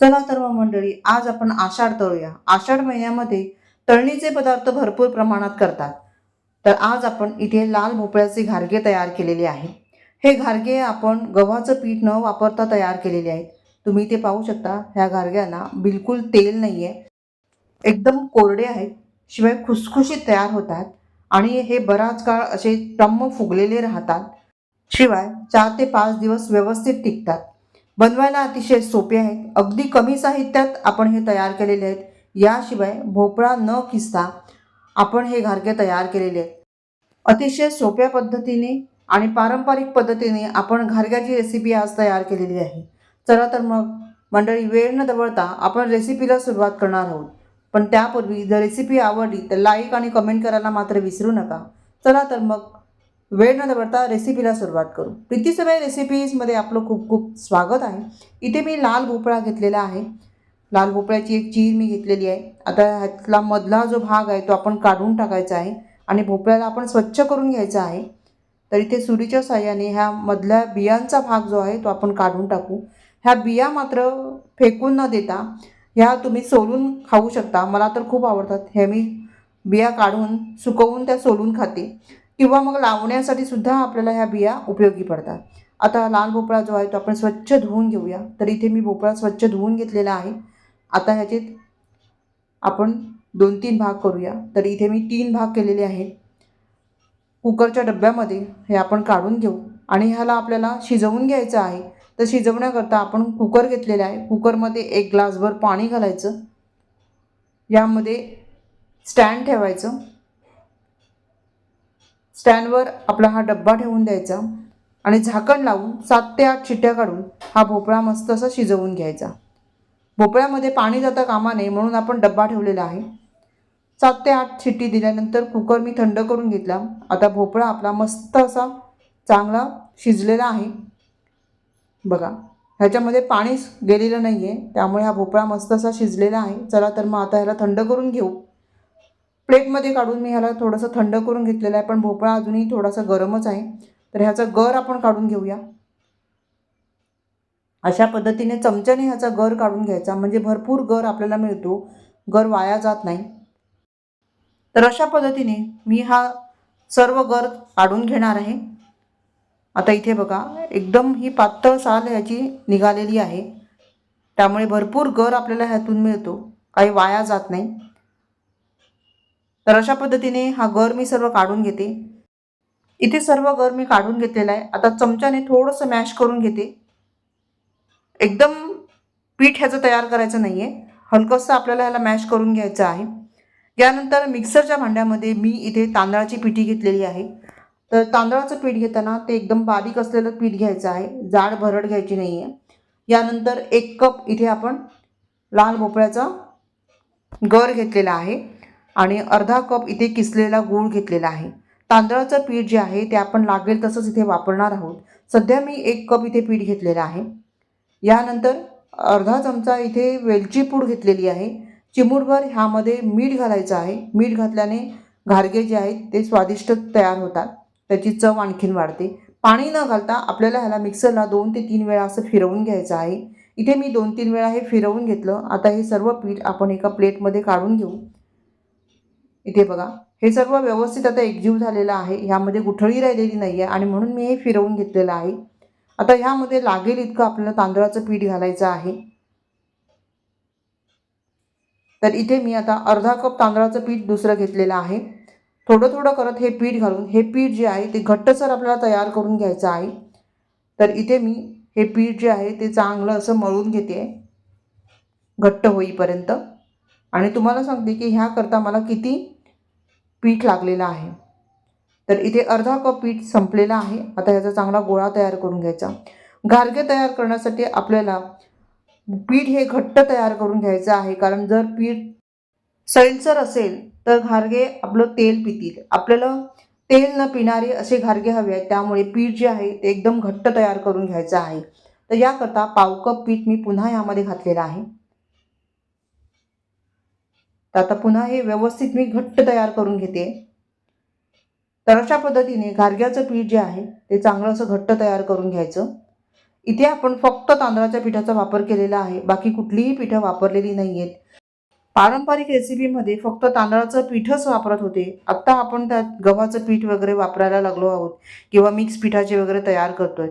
चला तर मग मंडळी आज आपण आषाढ तळूया. आषाढ महिन्यामध्ये तळणीचे पदार्थ भरपूर प्रमाणात करतात. तर आज आपण इथे लाल भोपळ्याचे घारगे तयार केलेले आहे. हे घारगे आपण गव्हाचं पीठ न वापरता तयार केलेले आहेत. तुम्ही इथे पाहू शकता ह्या घारग्याला बिलकुल तेल नाही आहे एकदम कोरडे आहेत शिवाय खुसखुशीत तयार होतात आणि हे बराच काळ असे टम्म फुगलेले राहतात. शिवाय चार ते पाच दिवस व्यवस्थित टिकतात. बनवायला अतिशय सोपे आहेत. अगदी कमी साहित्यात आपण हे तयार केलेले आहेत. याशिवाय भोपळा न किसता आपण हे घारगे तयार केलेले आहेत. अतिशय सोप्या पद्धतीने आणि पारंपरिक पद्धतीने आपण घारग्याची रेसिपी आज तयार केलेली आहे. चला तर मग मंडळी वेळ न दवळता आपण रेसिपीला सुरुवात करणार आहोत. पण त्यापूर्वी जर रेसिपी आवडली तर लाईक आणि कमेंट करायला मात्र विसरू नका. चला तर मग वेळ न दवडता रेसिपीला सुरुवात करू. प्रीतीसमय रेसिपीजमध्ये आपलं खूप खूप स्वागत आहे. इथे मी लाल भोपळा घेतलेला आहे. लाल भोपळ्याची एक चीर मी घेतलेली आहे. आता ह्यातला मधला जो भाग आहे तो आपण काढून टाकायचा आहे आणि भोपळ्याला आपण स्वच्छ करून घ्यायचा आहे. तर इथे सुरीच्या साह्याने ह्या मधल्या बियांचा भाग जो आहे तो आपण काढून टाकू. ह्या बिया मात्र फेकून न देता ह्या तुम्ही सोलून खाऊ शकता. मला तर खूप आवडतात. हे मी बिया काढून सुकवून त्या सोलून खाते. किंवा मग लावण्यासाठी सुद्धा आपल्याला ह्या बिया उपयोगी पडतात. आता लाल भोपळा जो आहे तो आपण स्वच्छ धुवून घेऊया. तर इथे मी भोपळा स्वच्छ धुवून घेतलेला आहे. आता ह्याचे आपण दोन तीन भाग करूया. तर इथे मी तीन भाग केलेले आहेत. कुकरच्या डब्यामध्ये हे आपण काढून घेऊ. आणि ह्याला आपल्याला शिजवून घ्यायचं आहे. तर शिजवण्याकरता आपण कुकर घेतलेला आहे. कुकरमध्ये एक ग्लासभर पाणी घालायचं. यामध्ये स्टँड ठेवायचं. स्टँडवर आपला हा डब्बा ठेवून द्यायचा आणि झाकण लावून सात ते आठ शिट्ट्या काढून हा भोपळा मस्त असा शिजवून घ्यायचा. भोपळ्यामध्ये पाणी जाता कामा नये म्हणून आपण डब्बा ठेवलेला आहे. सात ते आठ शिट्टी दिल्यानंतर कुकर मी थंड करून घेतला. आता भोपळा आपला मस्त असा चांगला शिजलेला आहे. बघा ह्याच्यामध्ये पाणीच गेलेलं नाही आहे त्यामुळे हा भोपळा मस्त असा शिजलेला आहे. चला तर मग आता ह्याला थंड करून घेऊ. प्लेटमध्ये काढून मी ह्याला थोडंसं थंड करून घेतलेलं आहे. पण भोपळा अजूनही थोडासा गरमच आहे. तर ह्याचा गर आपण काढून घेऊया. अशा पद्धतीने चमच्याने ह्याचा गर काढून घ्यायचा. म्हणजे भरपूर गर आपल्याला मिळतो. गर वाया जात नाही. तर अशा पद्धतीने मी हा सर्व गर काढून घेणार आहे. आता इथे बघा एकदम ही पातळ साल ह्याची निघालेली आहे. त्यामुळे भरपूर गर आपल्याला ह्यातून मिळतो. काही वाया जात नाही. तर अशा पद्धतीने हा गर मी सर्व काढून घेते. इथे सर्व गर मी काढून घेतलेला आहे. आता चमच्याने थोडंसं मॅश करून घेते. एकदम पीठ ह्याचं तयार करायचं नाही आहे हलकंसं आपल्याला ह्याला मॅश करून घ्यायचं आहे. यानंतर मिक्सरच्या भांड्यामध्ये मी इथे तांदळाची पिठी घेतलेली आहे. तर तांदळाचं पीठ घेताना ते एकदम बारीक असलेलं पीठ घ्यायचं आहे. जाड भरड घ्यायची नाही आहे यानंतर एक कप इथे आपण लाल भोपळ्याचा गर घेतलेला आहे. आणि अर्धा कप इथे किसलेला गूळ घेतलेला आहे. तांदळाचं पीठ जे आहे ते आपण लागेल तसंच इथे वापरणार आहोत. सध्या मी एक कप इथे पीठ घेतलेलं आहे. यानंतर अर्धा चमचा इथे वेलची पूड घेतलेली आहे. चिमूटभर ह्यामध्ये मीठ घालायचं आहे. मीठ घातल्याने घारगे जे आहेत ते स्वादिष्ट तयार होतात. त्याची चव आणखीन वाढते. पाणी न घालता आपल्याला ह्याला मिक्सरला दोन ते तीन वेळा असं फिरवून घ्यायचं आहे. इथे मी दोन तीन वेळा हे फिरवून घेतलं. आता हे सर्व पीठ आपण एका प्लेटमध्ये काढून घेऊ. इथे बघा. हे सर्व व्यवस्थित आता एकजीव झालेलं आहे. ह्यामध्ये गुठळी राहिलेली नाही आहे आणि म्हणून मी हे फिरवून घेतलेलं आहे. आता ह्यामध्ये लागेल इतकं आपल्याला तांदळाचं पीठ घालायचं आहे. तर इथे मी आता अर्धा कप तांदळाचं पीठ दुसरं घेतलेलं आहे. थोडं थोडं करत हे पीठ घालून हे पीठ जे आहे ते घट्टसर आपल्याला तयार करून घ्यायचं आहे. तर इथे मी हे पीठ जे आहे ते चांगलं असं मळून घेते. घट्ट होईपर्यंत. आणि तुम्हाला सांगते की ह्याकरता मला किती पीठ लागलेलं आहे. तर इथे अर्धा कप पीठ संपलेलं आहे. आता ह्याचा चांगला गोळा तयार करून घ्यायचा. गारगे तयार करण्यासाठी आपल्याला पीठ हे घट्ट तयार करून घ्यायचं आहे. कारण जर पीठ सैलसर असेल तर घारगे आपलं तेल पितील. आपल्याला तेल न पिणारे असे घारगे हवे आहेत. त्यामुळे पीठ जे आहे ते एकदम घट्ट तयार करून घ्यायचं आहे. तर याकरता पाव कप पीठ मी पुन्हा यामध्ये घातलेलं आहे. तर आता पुन्हा हे व्यवस्थित मी घट्ट तयार करून घेते. तर अशा पद्धतीने घारग्याचं पीठ जे आहे ते चांगलं असं घट्ट तयार करून घ्यायचं. इथे आपण फक्त तांदळाच्या पिठाचा वापर केलेला आहे बाकी कुठलीही पिठं वापरलेली नाही आहेत पारंपरिक रेसिपीमध्ये फक्त तांदळाचं पीठच वापरत होते. आत्ता आपण त्यात गव्हाचं पीठ वगैरे वापरायला लागलो आहोत किंवा मिक्स पिठाचे वगैरे तयार करतोय.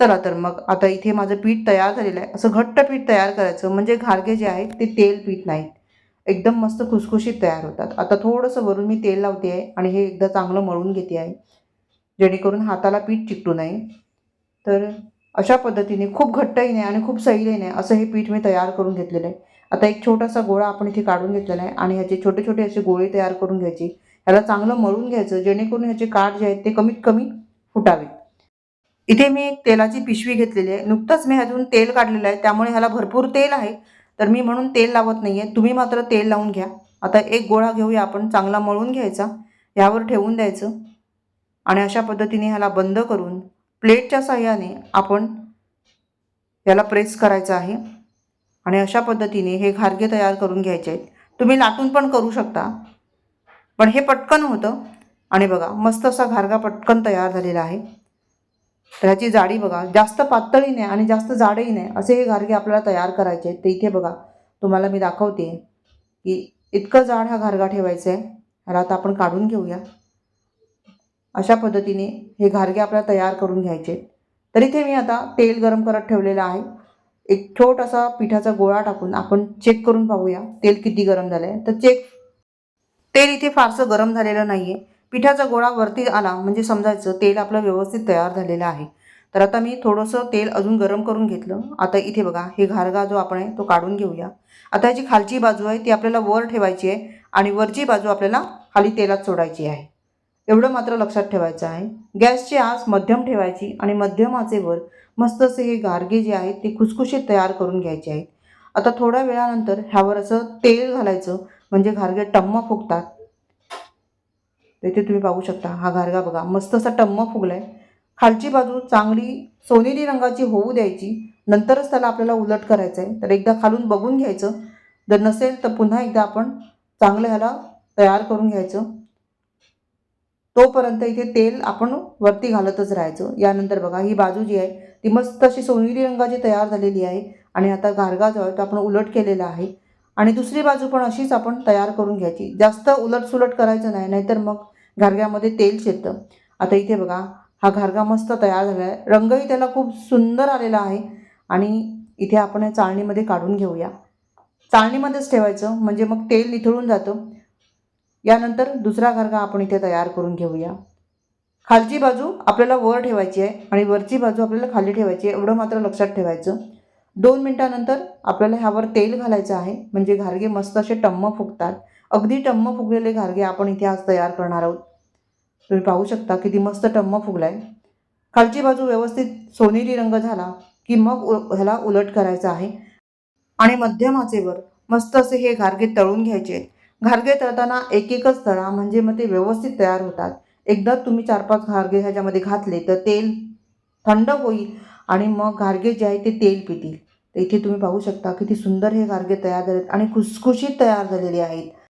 चला तर मग आता इथे माझं पीठ तयार झालेलं आहे. असं घट्ट पीठ तयार करायचं म्हणजे घारगे जे आहेत ते तेल पीठ नाहीत. एकदम मस्त खुसखुशीत तयार होतात. आता थोडंसं वरून मी तेल लावते आहे आणि हे एकदा चांगलं मळून घेते आहे जेणेकरून हाताला पीठ चिकटू नये. तर अशा पद्धतीने खूप घट्टही नाही आणि खूप सैलही नाही असं हे पीठ मी तयार करून घेतलेलं आहे. आता एक छोटासा गोळा आपण इथे काढून घेतलेला आहे आणि ह्याचे छोटे छोटे असे गोळे तयार करून घ्यायचे. ह्याला चांगलं मळून घ्यायचं जेणेकरून ह्याचे काठ जे आहेत ते कमीत कमी फुटावेत. इथे मी एक तेलाची पिशवी घेतलेली आहे. नुकतंच मी ह्यातून तेल काढलेलं आहे. त्यामुळे ह्याला भरपूर तेल आहे. तर मी म्हणून तेल लावत नाही आहे तुम्ही मात्र तेल लावून घ्या. आता एक गोळा घेऊया आपण. चांगला मळून घ्यायचा. ह्यावर ठेवून द्यायचं. आणि अशा पद्धतीने ह्याला बंद करून प्लेटच्या साह्याने आपण याला प्रेस करायचं आहे. आणि अशा पद्धतीने हे घारगे तयार करून घ्यायचे आहेत. तुम्ही लाटून पण करू शकता. पण हे पटकन होतं. आणि बघा मस्त असा घारगा पटकन तयार झालेला आहे. तर ह्याची जाडी बघा जास्त पातळी नाही आणि जास्त जाडही नाही. असे हे घारगे आपल्याला तयार करायचे आहेत. ते इथे बघा तुम्हाला मी दाखवते की इतकं जाड हा घारगा ठेवायचा आहे. ह्याला आता आपण काढून घेऊया. अशा पद्धतीने हे घारगे आपल्याला तयार करून घ्यायचे तर इथे मी आता तेल गरम करत ठेवलेलं आहे. एक छोटासा पिठाचा गोळा टाकून आपण चेक करून पाहूया तेल किती गरम झालं आहे तर चेक तेल इथे फारसं गरम झालेलं नाही आहे पिठाचा गोळा वरती आला म्हणजे समजायचं तेल आपलं व्यवस्थित तयार झालेलं आहे. तर आता मी थोडंसं तेल अजून गरम करून घेतलं. आता इथे बघा हे घारगा जो आपण आहे तो काढून घेऊया. आता याची खालची बाजू आहे ती आपल्याला वर ठेवायची आहे आणि वरची बाजू आपल्याला खाली तेलात सोडायची आहे. एवढं मात्र लक्षात ठेवायचं आहे. गॅसची आस मध्यम ठेवायची आणि मध्यम आचेवर मस्त असे हे गारगे जे आहेत ते खुसखुशीत तयार करून घ्यायचे आहेत. आता थोड्या वेळानंतर ह्यावर असं तेल घालायचं म्हणजे घारगे टम्म फुगतात. तर इथे तुम्ही पाहू शकता हा घारगा बघा. मस्त असा टम्म फुगलाय. खालची बाजू चांगली सोनेरी रंगाची होऊ द्यायची. नंतरच त्याला आपल्याला उलट करायचं आहे तर एकदा खालून बघून घ्यायचं. जर नसेल तर पुन्हा एकदा आपण चांगलं ह्याला तयार करून घ्यायचं. तोपर्यंत इथे तेल आपण वरती घालतच राहायचं. यानंतर बघा ही बाजू जी आहे ती मस्त अशी सोनेरी रंगाची तयार झालेली आहे. आणि आता घारगा जो आहे तो आपण उलट केलेला आहे. आणि दुसरी बाजू पण अशीच आपण तयार करून घ्यायची. जास्त उलट सुलट करायचं नाही नाहीतर मग घारग्यामध्ये तेल शिरतं आता इथे बघा हा घारगा मस्त तयार झाला आहे रंगही त्याला खूप सुंदर आलेला आहे. आणि इथे आपण हे चाळणीमध्ये काढून घेऊया. चाळणीमध्येच ठेवायचं म्हणजे मग तेल निथळून जातं. यानंतर दुसरा घारगा आपण इथे तयार करून घेऊया. खालची बाजू आपल्याला वर ठेवायची आहे आणि वरची बाजू आपल्याला खाली ठेवायची आहे. एवढं मात्र लक्षात ठेवायचं. दोन मिनटानंतर आपल्याला ह्यावर तेल घालायचं आहे. म्हणजे घारगे मस्त असे टम्म फुगतात. अगदी टम्म फुगलेले घारगे आपण इथे आज तयार करणार आहोत. तुम्ही पाहू शकता किती मस्त टम्म फुगलाय. खालची बाजू व्यवस्थित सोनेरी रंग झाला की मग उ- ह्याला उलट करायचा आहे. आणि मध्यमाचेवर मस्त असे हे घारगे तळून घ्यायचे. आहेत घारगे तळताना एक एकच तळा म्हणजे मग ते व्यवस्थित तयार होतात. एकदा तुम्ही चार पाच घारगे ह्याच्यामध्ये घातले तर तेल थंड होईल आणि मग घारगे जे आहे ते तेल पितील. तर इथे तुम्ही पाहू शकता किती सुंदर हे घारगे तयार झालेत आणि खुसखुशीत तयार झालेले आहेत.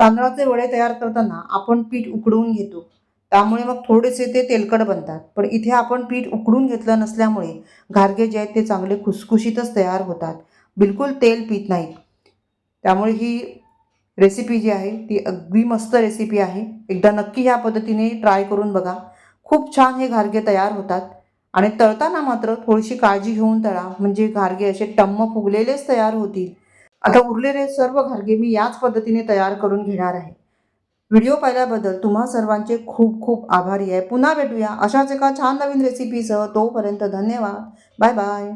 तांदळाचे वडे तयार करताना आपण पीठ उकडवून घेतो. त्यामुळे मग थोडेसे ते तेलकट बनतात. पण इथे आपण पीठ उकडून घेतलं नसल्यामुळे घारगे जे आहेत ते चांगले खुसखुशीतच तयार होतात. बिलकुल तेल पीत नाहीत त्यामुळे ही रेसिपी जी आहे ती अगदी मस्त रेसिपी आहे. एकदा नक्की ह्या पद्धतीने ट्राय करून बघा. खूप छान हे घारगे तयार होतात. आणि तळताना मात्र थोडीशी काळजी घेऊन तळा. म्हणजे घारगे असे टम्म फुगलेलेच तयार होतील. आता उरलेले सर्व घारगे मी याच पद्धतीने तयार करून घेणार आहे. व्हिडिओ पाहिल्याबद्दल तुम्हा सर्वांचे खूप खूप आभारी आहे. पुन्हा भेटूया अशाच एका छान नवीन रेसिपीसह तोपर्यंत धन्यवाद. Bye bye